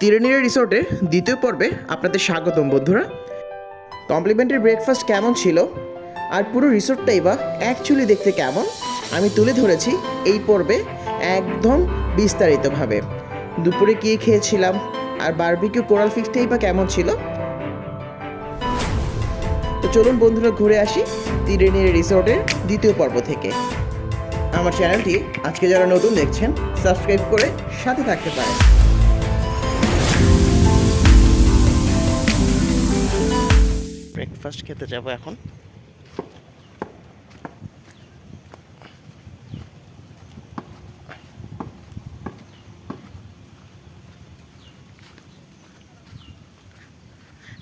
তিরেনিয়া রিসোর্টের দ্বিতীয় পর্বে আপনাদের স্বাগতম, বন্ধুরা। কমপ্লিমেন্টারি ব্রেকফাস্ট কেমন ছিল? আর পুরো রিসোর্টটাই বা অ্যাকচুয়ালি দেখতে কেমন? আমি তুলে ধরেছি এই পর্বে একদম বিস্তারিতভাবে। দুপুরে কী খেয়েছিলাম? আর বারবিকিউ কোরাল ফিক্সটাই বা কেমন ছিল? তো চলুন, বন্ধুরা, ঘুরে আসি তিরেনিয়া রিসোর্টের দ্বিতীয় পর্ব থেকে। আমার চ্যানেলটি আজকে যারা নতুন দেখছেন সাবস্ক্রাইব করে সাথে থাকতে পারেন। ব্রেকফাস্ট খেতে যাব এখন।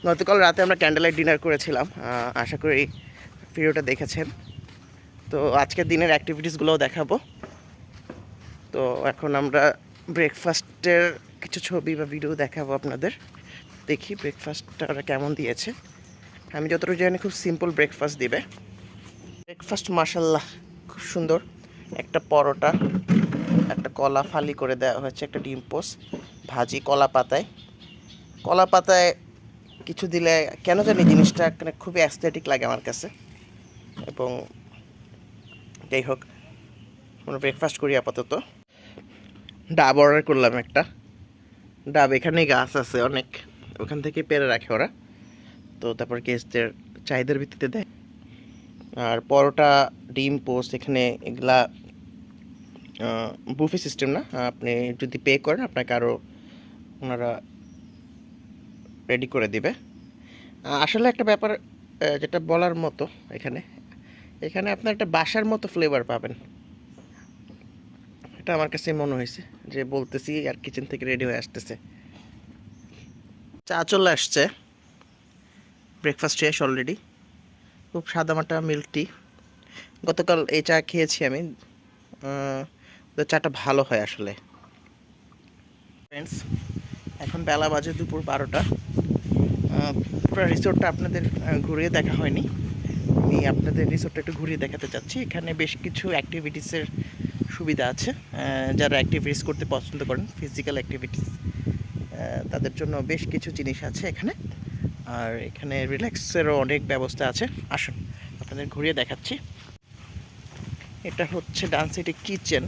গতকাল রাতে আমরা ক্যান্ডেল লাইট ডিনার করেছিলাম আশা করি ভিডিওটা দেখেছেন। তো আজকের দিনের অ্যাক্টিভিটিসগুলোও দেখাবো। তো এখন আমরা ব্রেকফাস্টের কিছু ছবি বা ভিডিও দেখাবো আপনাদের। দেখি ব্রেকফাস্টটা ওরা কেমন দিয়েছে। আমি যতটুকু জানি খুব সিম্পল ব্রেকফাস্ট দিবে। ব্রেকফাস্ট মাসাল্লাহ খুব সুন্দর। একটা পরোটা, একটা কলা ফালি করে দেওয়া হয়েছে, একটা ডিম পোস, ভাজি কলা পাতায়। কলা পাতায় কিছু দিলে কেন জানি জিনিসটা খুবই অ্যাস্থেটিক লাগে আমার কাছে। এবং যাই হোক, আমরা ব্রেকফাস্ট করি আপাতত। ডাব অর্ডার করলাম একটা। ডাব এখানে গাছ আছে অনেক। ওখান থেকে পেরে রাখে ওরা। তো তারপর গেস্টদের চাহিদার ভিত্তিতে দেয়। আর পরোটা, ডিম পোস্ট এখানে এগুলা বুফে সিস্টেম না। আপনি যদি পে করেন, আপনাকে আরও ওনারা রেডি করে দিবে। আসলে একটা ব্যাপার যেটা বলার মতো এখানে এখানে আপনার একটা বাসার মতো ফ্লেভার পাবেন। এটা আমার কাছে মনে হয়েছে, যে বলতেছি আর কিচেন থেকে রেডি হয়ে আসতেছে। চা চলে আসছে। ব্রেকফাস্ট শেষ অলরেডি খুব সাদামাটা মিল্ক টি গতকাল এই চা খেয়েছি আমি। তো চাটা ভালো হয় আসলে। ফ্রেন্ডস এখন বেলা বাজে দুপুর বারোটা। পুরো রিসোর্টটা আপনাদের ঘুরিয়ে দেখা হয়নি। আমি আপনাদের রিসোর্টটা একটু ঘুরিয়ে দেখাতে চাচ্ছি। এখানে বেশ কিছু অ্যাক্টিভিটিসের সুবিধা আছে। যারা অ্যাক্টিভিটিস করতে পছন্দ করেন ফিজিক্যাল অ্যাক্টিভিটিস তাদের জন্য বেশ কিছু জিনিস আছে এখানে। আর এখানে রিল্যাক্সেরও অনেক ব্যবস্থা আছে। আসুন, আপনাদের ঘুরিয়ে দেখাচ্ছি। এটা হচ্ছে ডান সাইডে কিচেন।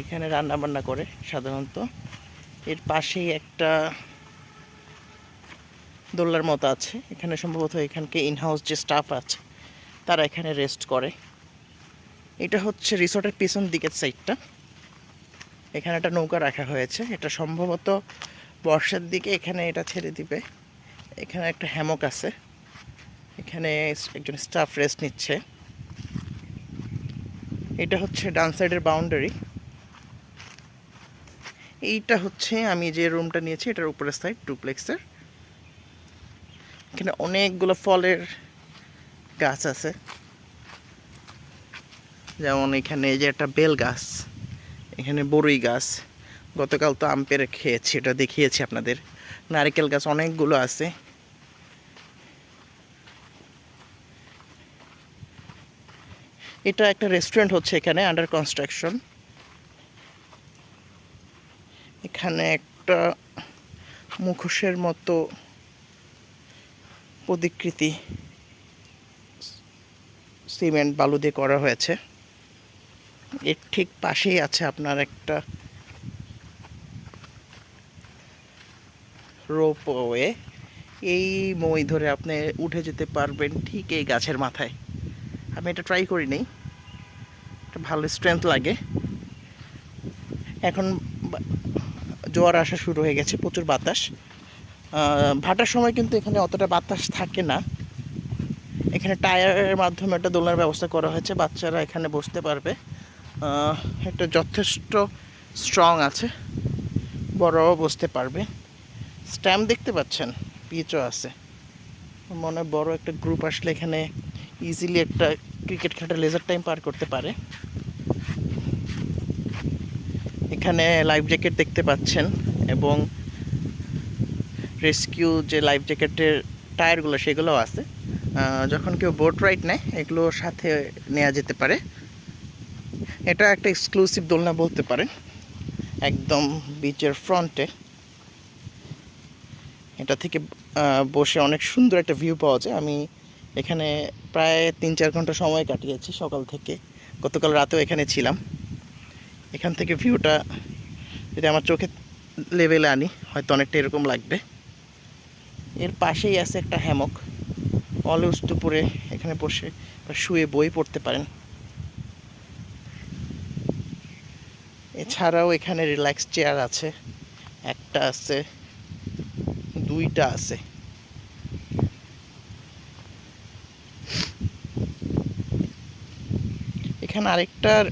এখানে রান্না বান্না করে সাধারণত। এর পাশেই একটা দোল্লার মতো আছে। এখানে সম্ভবত এখানকে ইনহাউস যে স্টাফ আছে, তারা এখানে রেস্ট করে। এটা হচ্ছে রিসোর্টের পিছন দিকের সাইডটা এখানে একটা নৌকা রাখা হয়েছে। এটা সম্ভবত বর্ষার দিকে এখানে এটা ছেড়ে দিবে। এখানে একটা হ্যামক আছে। এখানে একজন স্টাফ রেস্ট নিচ্ছে। এটা হচ্ছে ডান সাইডের বাউন্ডারি এইটা হচ্ছে আমি যে রুমটা নিয়েছি, এটার উপরের সাইড ডুপ্লেক্সের এখানে অনেকগুলো ফলের গাছ আছে। যেমন এখানে যে একটা বেল গাছ, এখানে বড়ই গাছ। গতকাল তো আম পেরে খেয়েছি, এটা দেখিয়েছি আপনাদের। নারকেল গাছ অনেকগুলো আছে। এটা একটা রেস্টুরেন্ট হচ্ছে এখানে আন্ডার কনস্ট্রাকশন এখানে একটা মুখোশের মতো প্রতিকৃতি সিমেন্ট, বালু দিয়ে করা হয়েছে। এর ঠিক পাশেই আছে আপনার একটা রোপওয়ে। এই মই ধরে আপনি উঠে যেতে পারবেন ঠিক এই গাছের মাথায়। আমি এটা ট্রাই করি নাই এটা ভালো স্ট্রেংথ লাগে। এখন জোয়ার আসা শুরু হয়ে গেছে, প্রচুর বাতাস। ভাটার সময় কিন্তু এখানে অতটা বাতাস থাকে না। এখানে টায়ারের মাধ্যমে একটা দোলনার ব্যবস্থা করা হয়েছে, বাচ্চারা এখানে বসতে পারবে। একটা যথেষ্ট স্ট্রং আছে, বড়রাও বসতে পারবে। স্ট্যাম্প দেখতে পাচ্ছেন পিচও আছে। মনে বড় একটা গ্রুপ আসলে এখানে ইজিলি একটা ক্রিকেট খেলাটা লেজার টাইম পার করতে পারে। এখানে লাইফ জ্যাকেট দেখতে পাচ্ছেন এবং রেস্কিউ যে লাইফ জ্যাকেটের টায়ারগুলো সেগুলোও আছে। যখন কেউ বোট রাইড নেয় এগুলো সাথে নেওয়া যেতে পারে। এটা একটা এক্সক্লুসিভ দোলনা বলতে পারেন। একদম বিচের ফ্রন্টে এটা থেকে বসে অনেক সুন্দর একটা ভিউ পাওয়া যায়। আমি এখানে প্রায় তিন চার ঘণ্টা সময় কাটিয়েছি সকাল থেকে। গতকাল রাতেও এখানে ছিলাম। এখান থেকে ভিউটা যদি আমার চোখে লেভেলে আনি, হয়তো অনেকটা এরকম লাগবে। এর পাশেই আছে একটা হ্যামক। অলউস দুপুরে এখানে বসে শুয়ে বই পড়তে পারেন। এছাড়াও এখানে রিল্যাক্স চেয়ার আছে। একটা আছে, দুইটা আছে। এখানে আরেকটার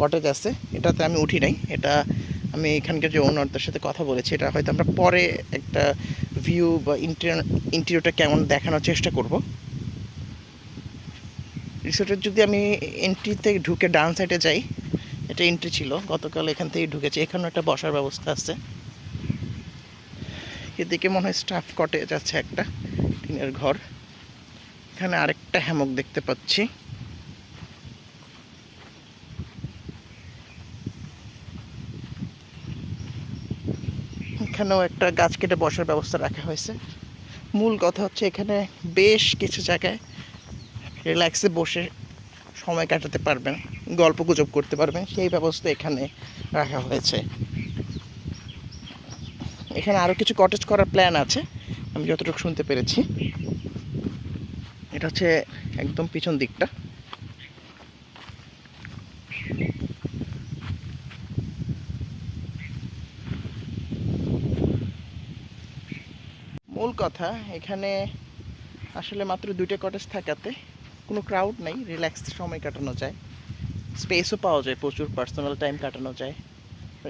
কটেজ আছে। এটাতে আমি উঠি নাই। এটা আমি এখানকার যে ওনারদের সাথে কথা বলেছি। এটা হয়তো আমরা পরে একটা ভিউ বা ইন্টেরিয়র ইন্টেরিয়রটা কেমন দেখানোর চেষ্টা করব। রিসোর্টের যদি আমি এন্ট্রিতে ঢুকে ডান সাইডে যাই, এটা এন্ট্রি ছিল। গতকাল এখান থেকে ঢুকেছি। এখানেও একটা বসার ব্যবস্থা আছে। এদিকে মনে হয় স্টাফ কটেজ আছে একটা, টিনের ঘর। এখানে আরেকটা হ্যামক দেখতে পাচ্ছি। এখানেও একটা গাছ কেটে বসার ব্যবস্থা রাখা হয়েছে। মূল কথা হচ্ছে এখানে বেশ কিছু জায়গায় রিল্যাক্সে বসে সময় কাটাতে পারবেন, গল্প গুজব করতে পারবেন, সেই ব্যবস্থা এখানে রাখা হয়েছে। এখানে আরও কিছু কটেজ করার প্ল্যান আছে, আমি যতটুকু শুনতে পেরেছি। এটা হচ্ছে একদম পিছন দিকটা। মূল কথা, এখানে আসলে মাত্র দুইটা কটেজ থাকাতে কোনো ক্রাউড নাই রিল্যাক্স সময় কাটানো যায়। স্পেসও পাওয়া যায় প্রচুর পার্সোনাল টাইম কাটানো যায়।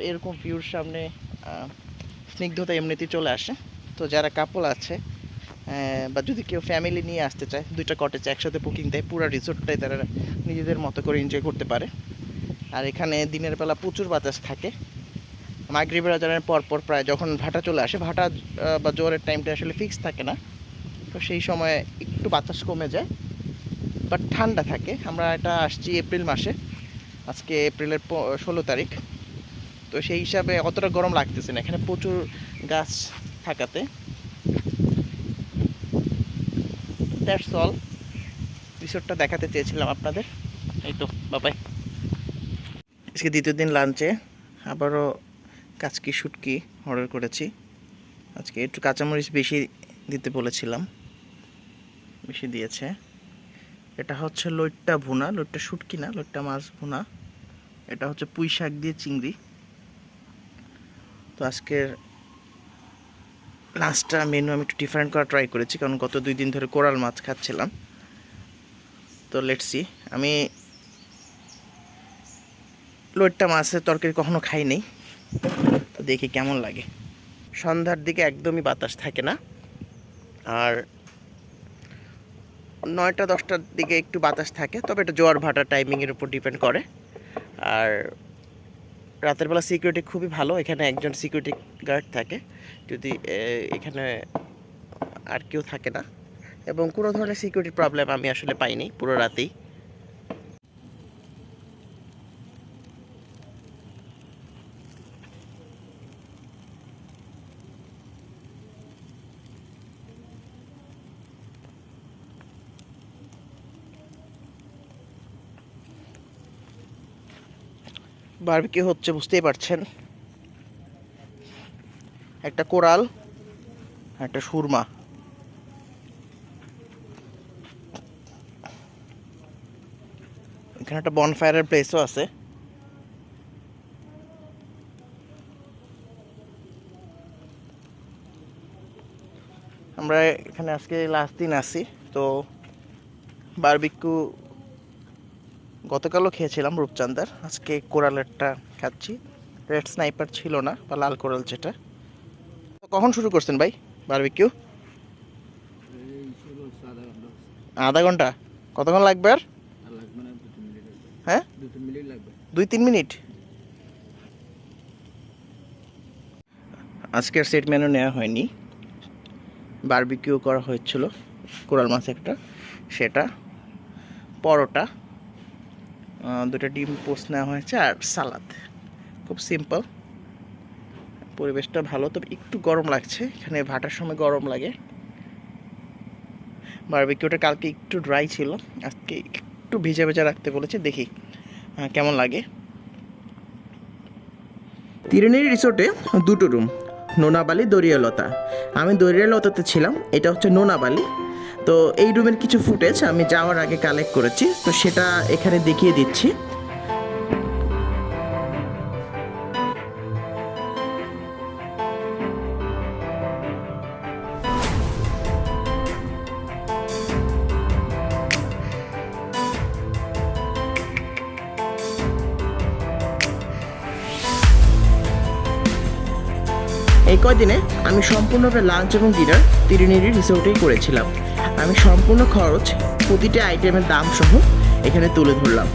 এরকম ভিউর সামনে স্নিগ্ধতা এমনিতেই চলে আসে। তো যারা কাপল আছে বা যদি কেউ ফ্যামিলি নিয়ে আসতে চায়, দুইটা কটেজ একসাথে বুকিং দেয়, পুরো রিসোর্টটাই তারা নিজেদের মতো করে এনজয় করতে পারে। আর এখানে দিনের বেলা প্রচুর বাতাস থাকে। মাগরিবের আজানের পর পর প্রায় যখন ভাটা চলে আসে, ভাটা বা জোয়ারের টাইমটা আসলে ফিক্স থাকে না। তো সেই সময় একটু বাতাস কমে যায় বাট ঠান্ডা থাকে। আমরা এটা আসছি এপ্রিল মাসে। আজকে এপ্রিলের ষোলো তারিখ। তো সেই হিসাবে অতটা গরম লাগতেছে না। এখানে প্রচুর গাছ থাকাতে। দ্যাটস অল রিসোর্টটা দেখাতে চেয়েছিলাম আপনাদের। এই তো বাবাই আজকে দ্বিতীয় দিন লাঞ্চে। আবারও কাচকি, শুটকি অর্ডার করেছি। আজকে একটু কাঁচামরিচ বেশি দিতে বলেছিলাম। বেশি দিয়েছে। এটা হচ্ছে লইট্টা ভুনা। লইট্টা শুটকি না, লইট্টা মাছ ভুনা। এটা হচ্ছে পুঁই শাক দিয়ে চিংড়ি। তো আজকের লাস্টটা মেনু আমি একটু ডিফারেন্ট করা ট্রাই করেছি, কারণ গত দুই দিন ধরে কোরাল মাছ খাচ্ছিলাম। তো লেটসি আমি লইট্টা মাছের তরকারি কখনো খাই নেই। তো দেখি কেমন লাগে। সন্ধ্যার দিকে একদমই বাতাস থাকে না। আর নয়টা, দশটার দিকে একটু বাতাস থাকে, তবে এটা জোয়ার ভাটার টাইমিংয়ের উপর ডিপেন্ড করে। আর রাতের বেলা সিকিউরিটি খুবই ভালো, এখানে একজন সিকিউরিটি গার্ড থাকে। যদি এখানে আর কেউ থাকে না। এবং কোনো ধরনের সিকিউরিটি প্রবলেম আমি আসলে পাইনি, পুরো রাতেই। বারবিকিউ হচ্ছে, বুঝতেই পারছেন। একটা কোরাল, একটা সুরমা। এখানে একটা বনফায়ারের প্লেসও আছে। আমরা এখানে আজকে লাস্ট দিন আছি, তো বারবিকিউ গতকালও খেয়েছিলাম রূপচান্দার আজকে কোরালেরটা খাচ্ছি। রেড স্নাইপার ছিল না, বা লাল কোরাল যেটা। তো কখন শুরু করছেন ভাই বারবিকিউ আধা ঘণ্টা। কতক্ষণ লাগবে আর? হ্যাঁ? দুই তিন মিনিট আজকের সেট মেনু নেওয়া হয়নি। বারবিকিউ করা হয়েছিল। কোরাল মাছ একটা, সেটা, পরোটা। দুটো ডিম পোস্ট নেওয়া হয়েছে আর সালাদ। খুব সিম্পল পরিবেশটা ভালো, তবে একটু গরম লাগছে। এখানে ভাটার সময় গরম লাগে। বারবিকিউটা কালকে একটু ড্রাই ছিল। আজকে একটু ভেজা ভেজা রাখতে বলেছে, দেখি কেমন লাগে। তিরুনেরি রিসোর্টে দুটো রুম, নোনাবালি, দরিয়ালতা। আমি দরিয়ালতাতে ছিলাম, এটা হচ্ছে নোনাবালি। তো এই রুমের কিছু ফুটেজ আমি যাওয়ার আগে কালেক্ট করেছি, তো সেটা এখানে দেখিয়ে দিচ্ছি। এই কয়দিনে আমি সম্পূর্ণভাবে লাঞ্চ এবং ডিনার তিরুনেরি রিসোর্টেই করেছিলাম। আমি সম্পূর্ণ খরচ প্রতিটি আইটেমের দাম সহ এখানে তুলে ধরলাম।